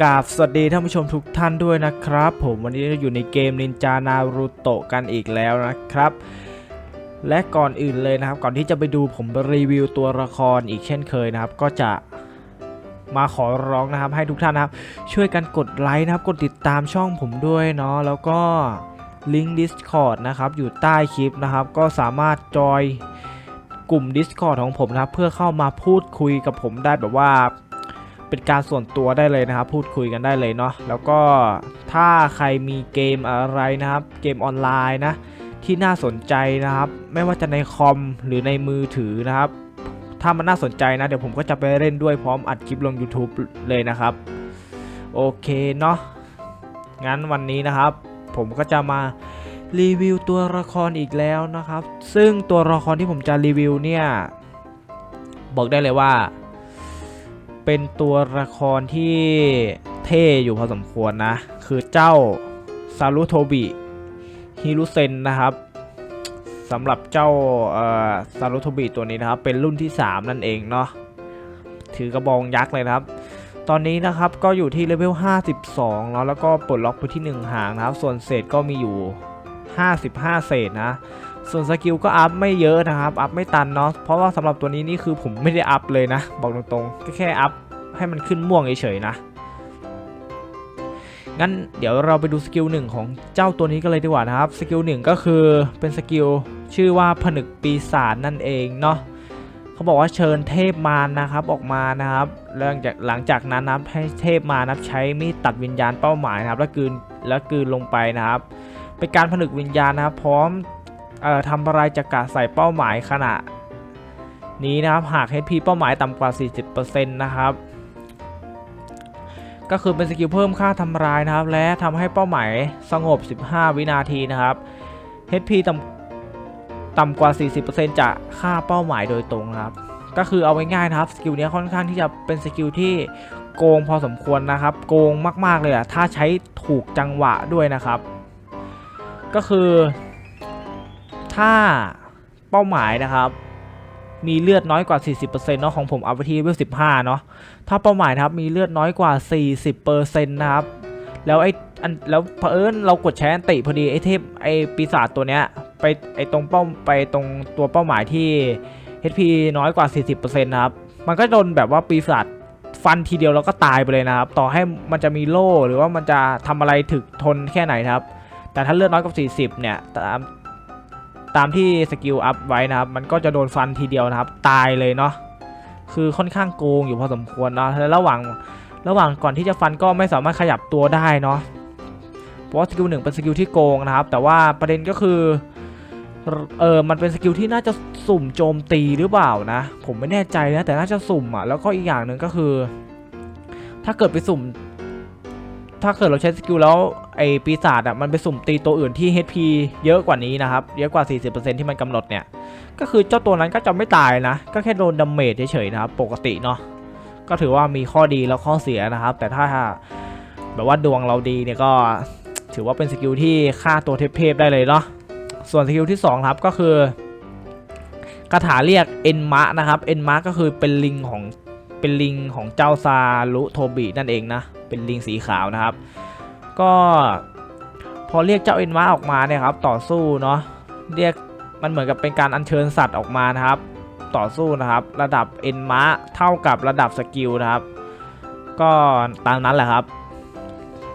กราบสวัสดีท่านผู้ชมทุกท่านด้วยนะครับ ผมวันนี้อยู่ในเกมนินจานารูโตะกันอีกแล้วนะครับ และก่อนอื่นเลยนะครับ ก่อนที่จะไปดูผมรีวิวตัวละครอีกเช่นเคยนะครับ ก็จะมาขอร้องนะครับให้ทุกท่านนะครับ ช่วยกันกดไลค์นะครับ กดติดตามช่องผมด้วยเนาะแล้วก็ลิงก์ Discord นะครับ อยู่ใต้คลิปนะครับ ก็สามารถจอยกลุ่ม Discord ของผมนะครับ เพื่อเข้ามาพูดคุยกับผมได้แบบว่า เป็นการส่วนตัวได้เลยนะครับ พูดคุยกันได้เลยเนาะแล้วก็ถ้าใครมีเกมอะไรนะครับ เกมออนไลน์นะ ที่น่าสนใจนะครับ ไม่ว่าจะในคอมหรือในมือถือนะครับ ถ้ามันน่าสนใจนะ เดี๋ยวผมก็จะไปเล่นด้วยพร้อมอัดคลิปลง YouTube เลยนะครับ โอเคเนาะงั้นวันนี้นะครับ ผมก็จะมารีวิวตัวละครอีกแล้วนะครับ ซึ่งตัวละครที่ผมจะรีวิวเนี่ย บอกได้เลยว่า เป็นตัวละครที่เท่อยู่พอสมควรนะ คือเจ้าซารุโทบิฮิรุเซนนะครับสำหรับเจ้าซารุโทบิตัวนี้นะครับ เป็นรุ่นที่ 3 นั่นเองเนาะถือกระบองยักษ์เลยนะครับ ตอนนี้นะครับก็อยู่ที่เลเวล 52 แล้วแล้วก็ปลดล็อกไปที่ 1 หางนะครับ ส่วนเศษก็มีอยู่ 55 เศษนะ ส่วนสกิลก็อัพไม่เยอะนะครับ อัพไม่ตันเนาะ เพราะว่าสำหรับตัวนี้นี่คือผมไม่ได้อัพเลยนะ บอกตรงๆ ก็แค่อัพให้มันขึ้นม่วงเฉยๆนะ งั้นเดี๋ยวเราไปดูสกิลหนึ่งของเจ้าตัวนี้กันเลยดีกว่านะครับ สกิลหนึ่งก็คือเป็นสกิลชื่อว่าผนึกปีศาจนั่นเองเนาะเขาบอกว่าเชิญเทพมารนะครับออกมานะครับหลังจากหลังจากนั้นนะครับให้เทพมารนับใช้มีดตัดวิญญาณเป้าหมายนะครับ แล้วกืนแล้วกืนลงไปนะครับ เป็นการผนึกวิญญาณนะครับ พร้อม ทำลายจักระใส่เป้าหมายขณะ นี้นะครับหาก HP เป้าหมายต่ำกว่า 40%นะครับก็คือเป็นสกิลเพิ่มค่าทำลายนะครับ และทำให้เป้าหมายสงบ 15 วินาทีนะครับ HP ต่ำต่ำกว่า 40%จะฆ่าเป้าหมายโดยตรงนะครับ ก็คือเอาง่ายๆนะครับสกิลนี้ค่อนข้างที่จะเป็นสกิลที่โกงพอสมควรนะครับ โกงมาก ๆ เลยอะถ้าใช้ถูกจังหวะด้วยนะครับ ก็คือ ถ้าเป้าหมายนะครับ มีเลือดน้อยกว่า 40%เนาะของผมเอาไปที่เลเวล15 เนาะถ้าเป้าหมายนะครับมีเลือดน้อยกว่า 40%นะครับ แล้วไอ้อันแล้วเผอิญเรากดใช้อันติพอดีไอ้เทพไอ้ปีศาจตัวเนี้ยไปไอ้ตรงเป้าไปตรงตัวเป้าหมายที่ HP น้อยกว่า 40%นะครับ มันก็โดนแบบว่าปีศาจฟันทีเดียวแล้วก็ตายไปเลยนะครับ ต่อให้มันจะมีโล่หรือว่ามันจะทำอะไรถึกทนแค่ไหนครับ แต่ถ้าเลือดน้อยกว่า 40 เนี่ยตาม ตามที่สกิลอัพไว้นะครับ มันก็จะโดนฟันทีเดียวนะครับ ตายเลยเนาะคือค่อนข้างโกงอยู่พอสมควรเนาะและระหว่างระหว่างก่อนที่จะฟันก็ไม่สามารถขยับตัวได้เนาะเพราะสกิลหนึ่งเป็นสกิลที่โกงนะครับ แต่ว่าประเด็นก็คือเออมันเป็นสกิลที่น่าจะสุ่มโจมตีหรือเปล่านะ ผมไม่แน่ใจนะแต่น่าจะสุ่มอะแล้วก็อีกอย่างหนึ่งก็คือ ถ้าเกิดไปสุ่ม ถ้าเกิดเราใช้สกิลแล้วไอปีศาจอะมันไปสุ่มตีตัวอื่นที่ HP เยอะกว่านี้นะครับ เยอะกว่า 40%ที่มันกำหนดเนี่ย ก็คือเจ้าตัวนั้นก็จะไม่ตายนะ ก็แค่โดนดาเมจเฉยๆนะครับ ปกติเนาะก็ถือว่ามีข้อดีแล้วข้อเสียนะครับ แต่ถ้าแบบว่าดวงเราดีเนี่ยก็ถือว่าเป็นสกิลที่ฆ่าตัวเทพๆได้เลยเนาะส่วนสกิลที่สองครับก็คือคาถาเรียกเอ็นมะนะครับเอ็นมะก็คือเป็นลิงของ เป็นลิงของเจ้าซารุโทบินั่นเองนะ เป็นลิงสีขาวนะครับ ก็พอเรียกเจ้าเอ็นมะออกมาเนี่ยครับ ต่อสู้เนาะเรียกมันเหมือนกับเป็นการอัญเชิญสัตว์ออกมานะครับ ต่อสู้นะครับ ระดับเอ็นมะเท่ากับระดับสกิลนะครับ ก็ตามนั้นแหละครับ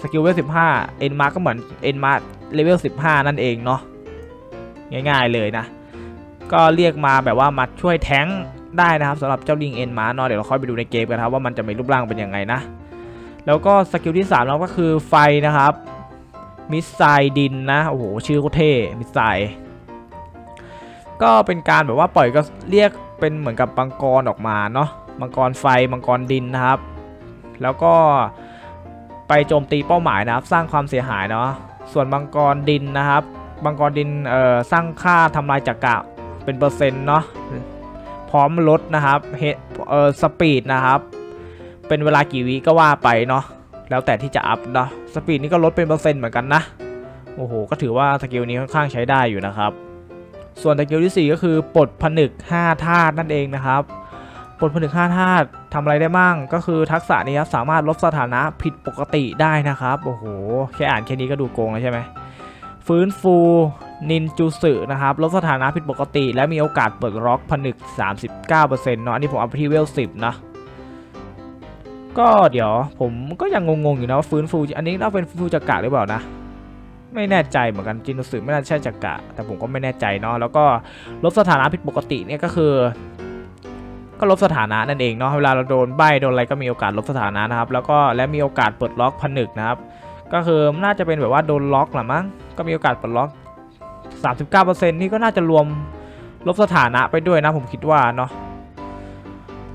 สกิลเลเวล15เอ็นมะก็เหมือนเอ็นมะเลเวล15นั่นเองเนาะง่ายๆเลยนะ ก็เรียกมาแบบว่ามาช่วยแท้ง ได้นะครับสำหรับเจ้าลิงเอ็นมาเนาะเดี๋ยวเราค่อยไปดูในเกมกันครับว่ามันจะมีรูปร่างเป็นยังไงนะ แล้วก็สกิลที่3เราก็คือไฟนะครับมิสไซดินนะโอ้โหชื่อโคตรเท่มิสไซก็เป็นการแบบว่าปล่อยก็เรียกเป็นเหมือนกับมังกรออกมาเนาะมังกรไฟมังกรดินนะครับ แล้วก็ไปโจมตีเป้าหมายนะครับ สร้างความเสียหายเนาะส่วนมังกรดินนะครับมังกรดินเอ่อสร้างค่าทำลายจักระเป็นเปอร์เซ็นต์เนาะ พร้อมลดนะครับเฮเอ่อสปีดนะครับ เป็นเวลากี่วิก็ว่าไปเนาะแล้วแต่ที่จะอัพเนาะสปีดนี่ก็ลดเป็นเปอร์เซ็นต์เหมือนกันนะโอ้โหก็ถือว่าสกิลนี้ค่อนข้างใช้ได้อยู่นะครับ ส่วนสกิลที่ 4 ก็คือปลดผนึก5ธาตุนั่นเองนะครับปลดผนึกห้าธาตุทำอะไรได้มั่งก็คือทักษะนี้ครับสามารถลดสถานะผิดปกติได้นะครับโอ้โหแค่อ่านแค่นี้ก็ดูโกงแล้วใช่ไหมฟื้นฟู นินจูสึนะครับลดสถานะผิดปกติ และมีโอกาสเปิดล็อกผนึก 39%เนาะอันนี้ผมเอาไปที่เวล 10 นะ ก็เดี๋ยวผมก็ยังงงๆอยู่นะว่าฟื้นฟู อันนี้น่าเป็นฟื้นฟูจักระหรือเปล่านะ ไม่แน่ใจเหมือนกันจินจูสึไม่น่าใช่จักระแต่ผมก็ไม่แน่ใจเนาะแล้วก็ลดสถานะผิดปกติเนี่ยก็คือก็ลดสถานะนั่นเองเนาะเวลาเราโดนใบโดนอะไรก็มีโอกาสลดสถานะนะครับ แล้วก็และมีโอกาสเปิดล็อกผนึกนะครับ ก็คือน่าจะเป็นแบบว่าโดนล็อกแหละมั้งก็มีโอกาสเปลดล็อก 39%นี่ก็น่าจะรวมลบสถานะไปด้วยนะผมคิดว่าเนาะ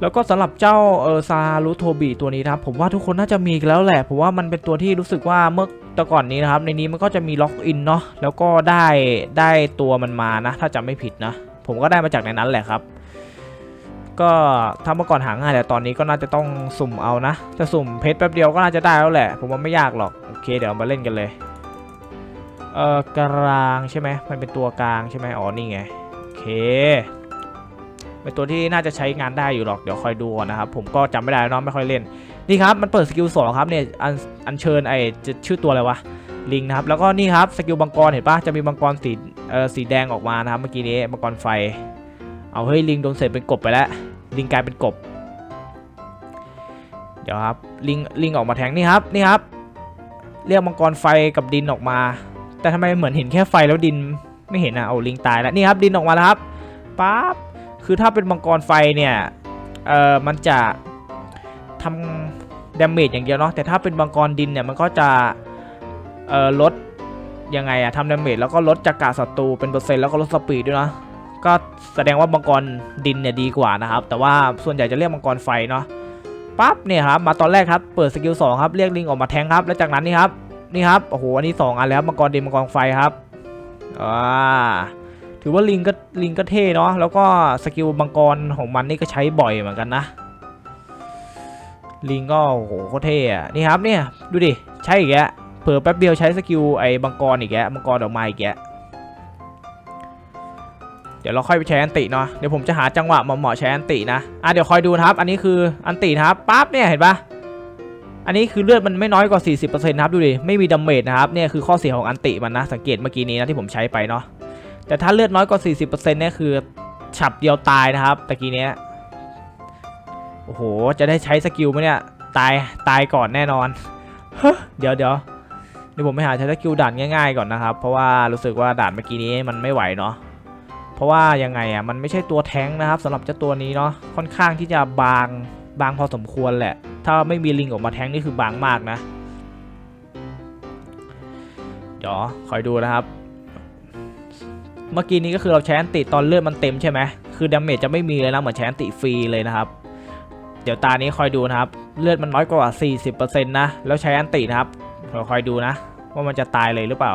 แล้วก็สำหรับเจ้าเออซารุโทบิตัวนี้นะครับผมว่าทุกคนน่าจะมีกันแล้วแหละผมว่ามันเป็นตัวที่รู้สึกว่าเมื่อแต่ก่อนนี้นะครับในนี้มันก็จะมีล็อกอินเนาะแล้วก็ได้ได้ตัวมันมานะ ถ้าจำไม่ผิดนะ ผมก็ได้มาจากในนั้นแหละครับ ก็ถ้าเมื่อก่อนหาง่ายแต่ตอนนี้ก็น่าจะต้องสุ่มเอานะจะสุ่มเพชรแป๊บเดียวก็น่าจะได้แล้วแหละ ผมว่าไม่ยากหรอกโอเคเดี๋ยวมาเล่นกันเลย เอ่อกลางใช่ไหมมันเป็นตัวกลางใช่ไหมอ๋อนี่ไงโอเคเป็นตัวที่น่าจะใช้งานได้อยู่หรอกเดี๋ยวคอยดูนะครับผมก็จำไม่ได้แล้วเนาะไม่ค่อยเล่นนี่ครับมันเปิดสกิลสองครับเนี่ยอันอันเชิญไอ้จะชื่อตัวอะไรวะลิงนะครับแล้วก็นี่ครับสกิลบังกรเห็นปะจะมีบังกรสีเอ่อสีแดงออกมานะครับเมื่อกี้นี้บังกรไฟ เอาเฮ้ยลิงโดนเสร็จเป็นกบไปแล้วลิงกลายเป็นกบ เดี๋ยวครับลิงลิงออกมาแทงนี่ครับนี่ครับ เรียกมังกรไฟกับดินออกมา แต่ทำไมเหมือนเห็นแค่ไฟแล้วดินไม่เห็นอะเอาลิงตายแล้วนี่ครับดินออกมาแล้วครับปั๊บคือถ้าเป็นมังกรไฟเนี่ยเอ่อมันจะทำดาเมจอย่างเดียวเนาะแต่ถ้าเป็นมังกรดินเนี่ยมันก็จะเอ่อลดยังไงอะทำดาเมจแล้วก็ลดจักระศัตรูเป็นเปอร์เซ็นต์แล้วก็ลดสปีดด้วยนะก็แสดงว่ามังกรดินเนี่ยดีกว่านะครับ แต่ว่าส่วนใหญ่จะเรียกมังกรไฟเนาะปั๊บเนี่ยครับมาตอนแรกครับเปิดสกิลสองครับเรียกลิงออกมาแทงครับแล้วจากนั้นนี่ครับ นี่ครับโอ้โหอันนี้สองอันแล้วมังกรดินมังกรไฟครับอ่าถือว่าลิงก็ลิงก็เท่เนาะแล้วก็สกิลมังกรของมันนี่ก็ใช้บ่อยเหมือนกันนะลิงก็โอ้โหโคตรเท่อะนี่ครับเนี่ยดูดิใช่อีกแกเผื่อแป๊บเดียวใช้สกิลไอ้มังกรอีกแกมังกรดอกไม้อีกแกเดี๋ยวเราค่อยไปใช้อันติเนาะเดี๋ยวผมจะหาจังหวะเหมาะๆใช้อันตินะอะเดี๋ยวคอยดูนะครับ อันนี้คืออันตินะครับปั๊บเนี่ยเห็นปะ อันนี้คือเลือดมันไม่น้อยกว่า 40%นะครับดูดิไม่มีดาเมจนะครับเนี่ยคือข้อเสียของอันติมันนะสังเกตเมื่อกี้นี้นะที่ผมใช้ไปเนาะแต่ถ้าเลือดน้อยกว่า 40%เนี่ยคือฉับเดียวตายนะครับตะกี้เนี้ยโอ้โหจะได้ใช้สกิลไหมเนี่ยตายตายก่อนแน่นอนเดี๋ยวเดี๋ยวเดี๋ยวผมไปหาใช้สกิลด่านง่ายๆก่อนนะครับเพราะว่ารู้สึกว่าด่านเมื่อกี้นี้มันไม่ไหวเนาะเพราะว่ายังไงอะมันไม่ใช่ตัวแท้งนะครับสำหรับเจ้าตัวนี้เนาะค่อนข้างที่จะบางบางพอสมควรแหละ ถ้าไม่มีลิงออกมาแทงนี่คือบางมากนะ เดี๋ยวคอยดูนะครับ เมื่อกี้นี้ก็คือเราใช้อันติตอนเลือดมันเต็มใช่ไหมคือดาเมจจะไม่มีเลยนะเหมือนใช้อันติฟรีเลยนะครับ เดี๋ยวตานี้คอยดูนะครับ เลือดมันน้อยกว่า 40%นะแล้วใช้อันตินะครับเราคอยดูนะ ว่ามันจะตายเลยหรือเปล่า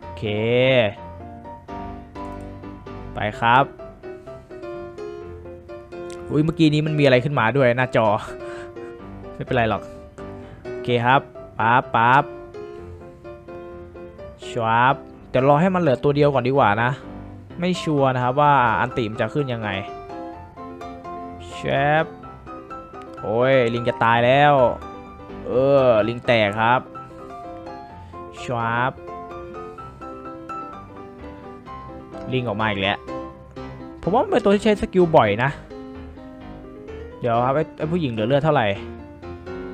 โอเค ไปครับ อุ้ยเมื่อกี้นี้มันมีอะไรขึ้นมาด้วยหน้าจอ ไม่เป็นไรหรอก โอเคครับปั๊บปั๊บชวาบเดี๋ยวรอให้มันเหลือตัวเดียวก่อนดีกว่านะ ไม่ชัวร์นะครับว่าอันติมจะขึ้นยังไงแชบโอ้ยลิงจะตายแล้ว เออลิงแตกครับชวาบลิงออกมาอีกแล้ว ผมว่ามันเป็นตัวที่ใช้สกิลบ่อยนะ เดี๋ยวครับไอ้ไอ้ผู้หญิงเหลือเลือดเท่าไหร่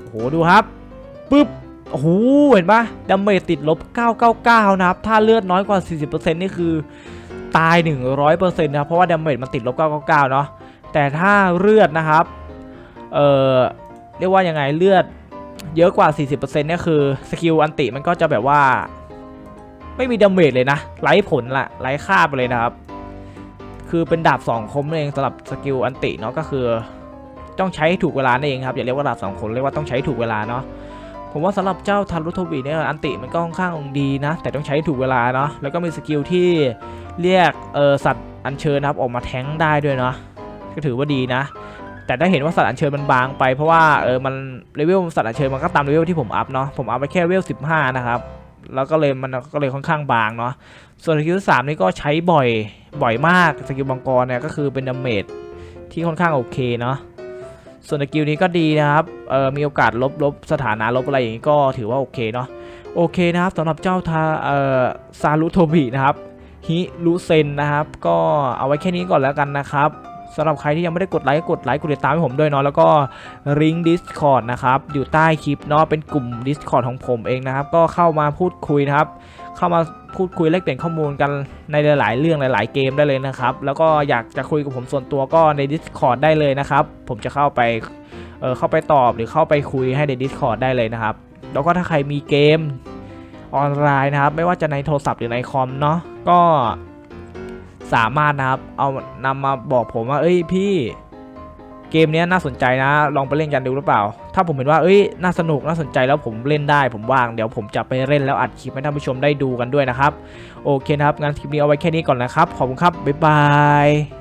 โอ้โหดูครับปึ๊บโอ้โหเห็นปะดาเมจติดลบ 999 นะครับ ถ้าเลือดน้อยกว่า 40%นี่คือตาย 100%นะครับเพราะว่าดาเมจมันติดลบ 999 เนาะแต่ถ้าเลือดนะครับ เอ่อ เรียกว่ายังไงเลือดเยอะกว่า 40%เนี่ยคือสกิลอันติมันก็จะแบบว่า ไม่มีดาเมจเลยนะไร้ผลละไร้ค่าไปเลยนะครับ คือเป็นดาบสองคมนั่นเองสำหรับสกิลอันติเนาะก็คือ ต้องใช้ถูกเวลานั่นเองครับอย่าเรียกว่าดาบสองคนเรียกว่าต้องใช้ถูกเวลาเนาะผมว่าสำหรับเจ้าทันรุโทบิเนี่ยอันติมันก็ค่อนข้างดีนะ แต่ต้องใช้ถูกเวลาเนาะแล้วก็มีสกิลที่เรียกเออสัตว์อัญเชิญนะครับออกมาแทงได้ด้วยเนาะก็ถือว่าดีนะ แต่ถ้าเห็นว่าสัตว์อัญเชิญมันบางไปเพราะว่าเออมันเลเวลสัตว์อัญเชิญมันก็ตามเลเวลที่ผมอัพเนาะผมอัพไปแค่เลเวล15 นะครับแล้วก็เลยมันก็เลยค่อนข้างบางเนาะส่วนสกิลสามนี่ก็ใช้บ่อยบ่อยมากสกิลบังกรเนี่ยก็คือเป็นดาเมจที่ค่อนข้างโอเคเนาะ ส่วนสกิลนี้ก็ดีนะครับเออมีโอกาสลบลบสถานะลบอะไรอย่างนี้ก็ถือว่าโอเคเนาะโอเคนะครับสำหรับเจ้าทาเออซารุโทบินะครับฮิรุเซนนะครับ ก็เอาไว้แค่นี้ก่อนแล้วกันนะครับ สำหรับใครที่ยังไม่ได้กดไลค์กดไลค์กดติดตามให้ผมด้วยเนาะแล้วก็ลิงก์ Discord นะครับอยู่ใต้คลิปเนาะเป็นกลุ่ม Discord ของผมเองนะครับ ก็เข้ามาพูดคุยนะครับ เข้ามาพูดคุยแลกเปลี่ยนข้อมูลกันในหลาย ๆ เรื่องหลาย ๆ เกมได้เลยนะครับ แล้วก็อยากจะคุยกับผมส่วนตัวก็ใน Discord ได้เลยนะครับ ผมจะเข้าไปเออเข้าไปตอบหรือเข้าไปคุยให้ใน Discord ได้เลยนะครับ แล้วก็ถ้าใครมีเกมออนไลน์นะครับ ไม่ว่าจะในโทรศัพท์หรือในคอมเนาะก็ สามารถนะครับเอานำมาบอกผมว่า เอ้ยพี่เกมนี้น่าสนใจนะ ลองไปเล่นกันดูหรือเปล่า ถ้าผมเห็นว่าเอ้ยน่าสนุกน่าสนใจแล้วผมเล่นได้ผมว่างเดี๋ยวผมจะไปเล่นแล้วอัดคลิปให้ท่านผู้ชมได้ดูกันด้วยนะครับ โอเคครับงั้นคลิปนี้เอาไว้แค่นี้ก่อนนะครับขอบคุณครับบ๊ายบาย